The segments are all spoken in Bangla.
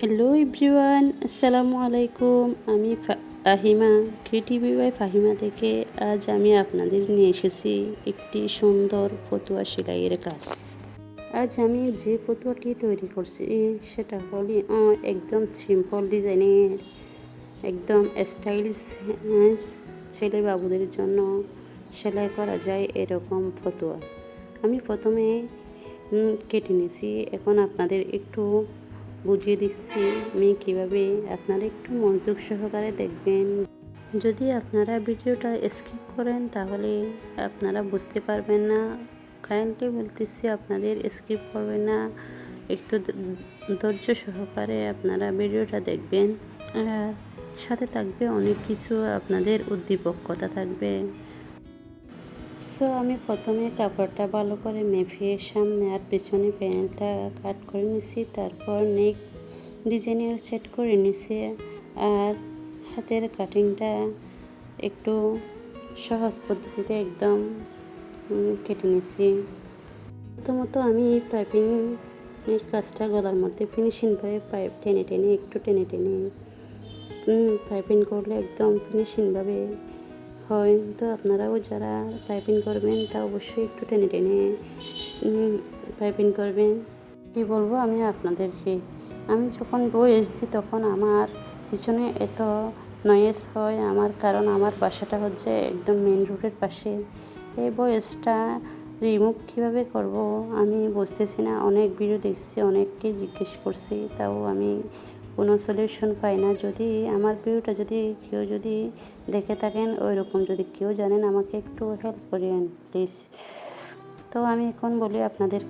হ্যালো এভরিওয়ান আসসালামু আলাইকুম আমি ফাহিমা ক্রিয়েটিভি বাই ফাহিমা থেকে আজ আমি আপনাদের নিয়ে এসেছি একটি সুন্দর ফতুয়া সেলাইয়ের কাজ। আজ আমি যে ফতুয়াটি তৈরি করছি, সেটা হলো একদম সিম্পল ডিজাইনের একদম স্টাইলিশ ছেলে বাবুদের জন্য সেলাই করা যায় এরকম ফতুয়া। আমি প্রথমে কেটে নিয়েছি। এখন আপনাদের একটু বুঝিয়ে দিচ্ছি আমি কীভাবে আপনারা একটু মনোযোগ সহকারে দেখবেন। যদি আপনারা ভিডিওটা স্কিপ করেন তাহলে আপনারা বুঝতে পারবেন না। কাইন্ডলি বলতেছি, আপনাদের স্কিপ করবেন না। একটু ধৈর্য সহকারে আপনারা ভিডিওটা দেখবেন। আর সাথে থাকবে অনেক কিছু আপনাদের উদ্দীপকতা থাকবে। সো আমি প্রথমে কাপড়টা ভালো করে মেফিয়ে সামনে আর পেছনে প্যান্টটা কাট করে নিছি, তারপর নেক ডিজাইনের সেট করে নিছি আর হাতের কাটিংটা একটু সহজ পদ্ধতিতে একদম কেটে নিছি। প্রথমত আমি পাইপিং এর কাজটা গলার মধ্যে ফিনিশিংভাবে পাইপ টেনে টেনে, একটু টেনে টেনে পাইপিং করলে একদম ফিনিশিংভাবে হয় তো আপনারাও যারা পাইপিং করবেন, তা অবশ্যই একটু টেনে টেনে পাইপিং করবেন। কী বলব আমি আপনাদেরকে? আমি যখন বয়স দিই তখন আমার পিছনে এত নয়েস হয়, আমার কারণ আমার বাসাটা হচ্ছে একদম মেন রোডের পাশে। এই বয়সটা রিমুভ কীভাবে করব? আমি বুঝতেছি না, অনেক ভিডিও দেখছি, অনেককে জিজ্ঞেস করছি, তাও আমি কোনো সলিউশন পাই না। যদি আমার ভিডিওটা যদি কেউ যদি দেখে থাকেন ওই রকম যদি কেউ জানেন, আমাকে একটু হেল্প করেন প্লিজ তো আমি এখন বলি আপনাদের।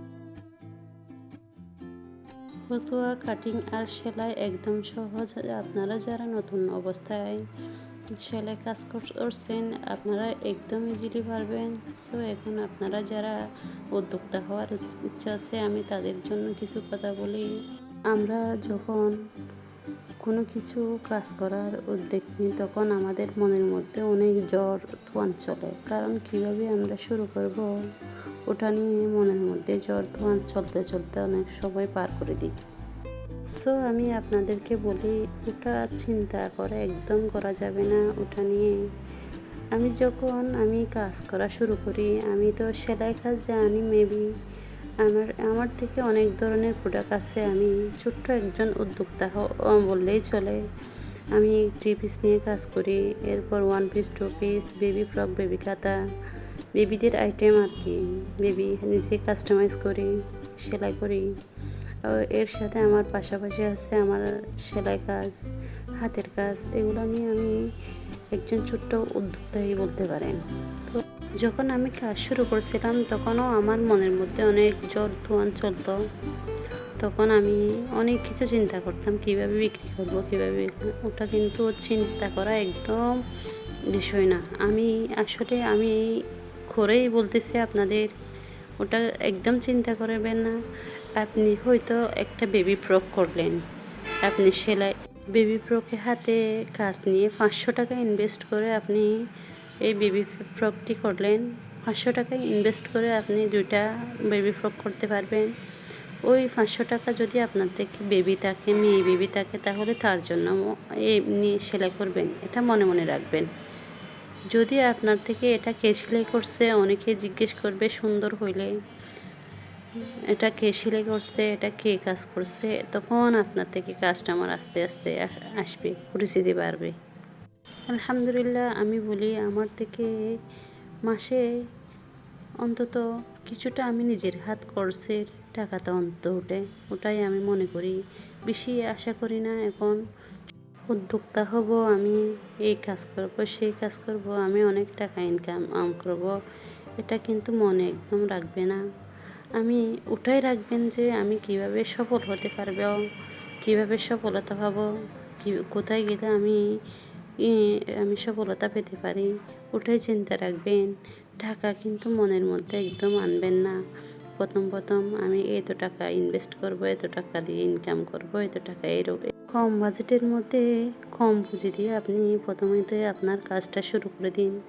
ফতুয়া কাটিং আর সেলাই একদম সহজ। আপনারা যারা নতুন অবস্থায় সেলাই কাজ করছেন, আপনারা একদম ইজিলি পারবেন। সো এখন আপনারা যারা উদ্যোক্তা হওয়ার ইচ্ছা আছে, আমি তাদের জন্য কিছু কথা বলি। আমরা যখন কোনো কিছু কাজ করার উদ্যোগ নিই, তখন আমাদের মনের মধ্যে অনেক জ্বর তোয়ান চলে। কারণ কীভাবে আমরা শুরু করব, ওটা নিয়ে মনের মধ্যে জ্বর তোয়ান চলতে চলতে অনেক সময় পার করে দিই। সো আমি আপনাদেরকে বলি, ওটা চিন্তা করে একদম করা যাবে না ওটা নিয়ে। আমি যখন আমি কাজ করা শুরু করি, আমি তো সেলাই কাজ জানি মেবি আমার আমার থেকে অনেক ধরনের প্রোডাক্ট আছে। আমি ছোট্ট একজন উদ্যোক্তা বললেই চলে। আমি থ্রি পিস নিয়ে কাজ করি, এরপর one piece two piece baby frock baby কাতা বেবিদের আইটেম আর কি। বেবি নিজে কাস্টমাইজ করি, সেলাই করি। এর সাথে আমার পাশাপাশি আছে আমার সেলাই কাজ, হাতের কাজ। এগুলো নিয়ে আমি একজন ছোট্ট উদ্যোক্তাই বলতে পারেন। যখন আমি কাজ শুরু করছিলাম, তখনও আমার মনের মধ্যে অনেক জ্বর, ধোয়ান চলতো। তখন আমি অনেক কিছু চিন্তা করতাম, কীভাবে বিক্রি করব, কীভাবে ওটা কিন্তু চিন্তা করা একদম বিষয় না। আমি আসলে আমি করেই বলতেছি আপনাদের, ওটা একদম চিন্তা করবেন না। আপনি হয়তো একটা বেবি ফ্রক করলেন। আপনি সেলাই বেবি ফ্রকে হাতে কাজ নিয়ে পাঁচশো টাকা ইনভেস্ট করে আপনি এই বেবি ফ্রকটি করলেন। পাঁচশো টাকা ইনভেস্ট করে আপনি দুইটা বেবি ফ্রক করতে পারবেন। ওই পাঁচশো টাকা যদি আপনার থেকে বেবি থাকে, মেয়ে বেবি থাকে, তাহলে তার জন্য এমনি সেলাই করবেন। এটা মনে মনে রাখবেন। যদি আপনার থেকে এটা কে সেলাই করছে, অনেকে জিজ্ঞেস করবে, সুন্দর হইলে? এটা কে সেলাই করছে, এটা কে কাজ করছে? তখন আপনার থেকে কাস্টমার আস্তে আস্তে আসবে, পরিচিতি বাড়বে। আলহামদুলিল্লাহ, আমি বলি আমার থেকে মাসে অন্তত কিছুটা আমি নিজের হাত খরচের টাকাটা অন্ত ওঠে ওটাই আমি মনে করি। বেশি আশা করি না, এখন উদ্যোক্তা হব আমি, এই কাজ করব, সেই কাজ করব, আমি অনেক টাকা ইনকাম আম করব, এটা কিন্তু মনে একদম রাখবে না। আমি ওটাই রাখবেন যে আমি কীভাবে সফল হতে পারব, কীভাবে সফলতা পাবো কোথায় গেলে আমি আমি সফলতা পেতে পারি। ওটাই চিন্তা রাখবেন। টাকা কিন্তু মনের মধ্যে একদম আনবেন না। প্রথম প্রথম আমি এত টাকা ইনভেস্ট করব, এত টাকা দিয়ে ইনকাম করব, এত টাকা এরকম কম বাজেটের মধ্যে কম পুঁজি দিয়ে আপনি প্রথমেতে আপনার কাজটা শুরু করে দিন।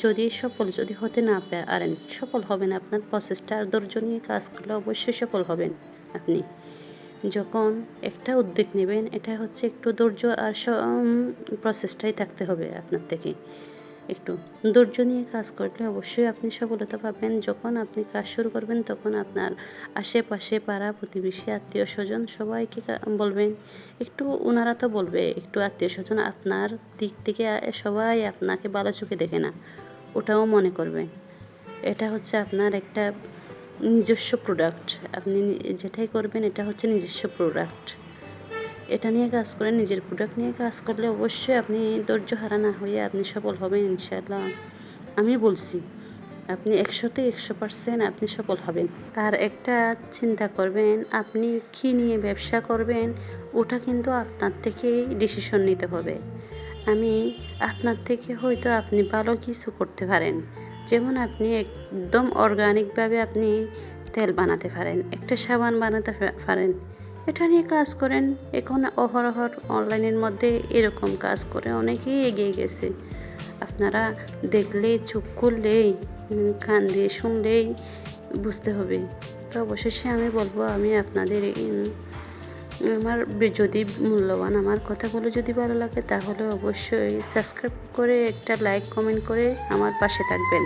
যদি সফল, যদি হতে না পারেন সফল হবেন আপনার প্রসেসটা আর ধৈর্য নিয়ে কাজ করলে অবশ্যই সফল হবেন আপনি। যখন একটা উদ্যোগ নেবেন, এটা হচ্ছে একটু ধৈর্য আর প্রসেসটাই থাকতে হবে আপনার থেকে। একটু ধৈর্য নিয়ে কাজ করলে অবশ্যই আপনি সফলতা পাবেন। যখন আপনি কাজ শুরু করবেন, তখন আপনার আশেপাশে পাড়া প্রতিবেশী, আত্মীয় স্বজন সবাইকে বলবেন, একটু ওনারা তো বলবে, একটু আত্মীয় স্বজন আপনার দিক থেকে সবাই আপনাকে ভালো চোখে দেখে না, ওটাও মনে করবে। এটা হচ্ছে আপনার একটা নিজস্ব প্রোডাক্ট আপনি যেটাই করবেন, এটা হচ্ছে নিজস্ব প্রোডাক্ট এটা নিয়ে কাজ করে নিজের প্রোডাক্ট নিয়ে কাজ করলে অবশ্যই আপনি ধৈর্য হারা না হয়ে আপনি সফল হবেন, ইনশাআল্লাহ। আমি বলছি, আপনি একশোতে একশো পার্সেন্ট আপনি সফল হবেন। আর একটা চিন্তা করবেন, আপনি কী নিয়ে ব্যবসা করবেন, ওটা কিন্তু আপনার থেকেই ডিসিশন নিতে হবে। আমি আপনার থেকে হয়তো আপনি ভালো কিছু করতে পারেন। যেমন আপনি একদম অর্গানিকভাবে আপনি তেল বানাতে পারেন, একটা সাবান বানাতে পারেন। এটা নিয়ে কাজ করেন। এখন অহরহর অনলাইনের মধ্যে এরকম কাজ করে অনেকেই এগিয়ে গেছে। আপনারা দেখলে চোখ করলেই কান দিয়ে শুনলেই বুঝতে হবে। তো অবশেষে আমি বলব, আমি আপনাদের আমার যদি মূল্যবান আমার কথাগুলো যদি ভালো লাগে, তাহলে অবশ্যই সাবস্ক্রাইব করে একটা লাইক কমেন্ট করে আমার পাশে থাকবেন।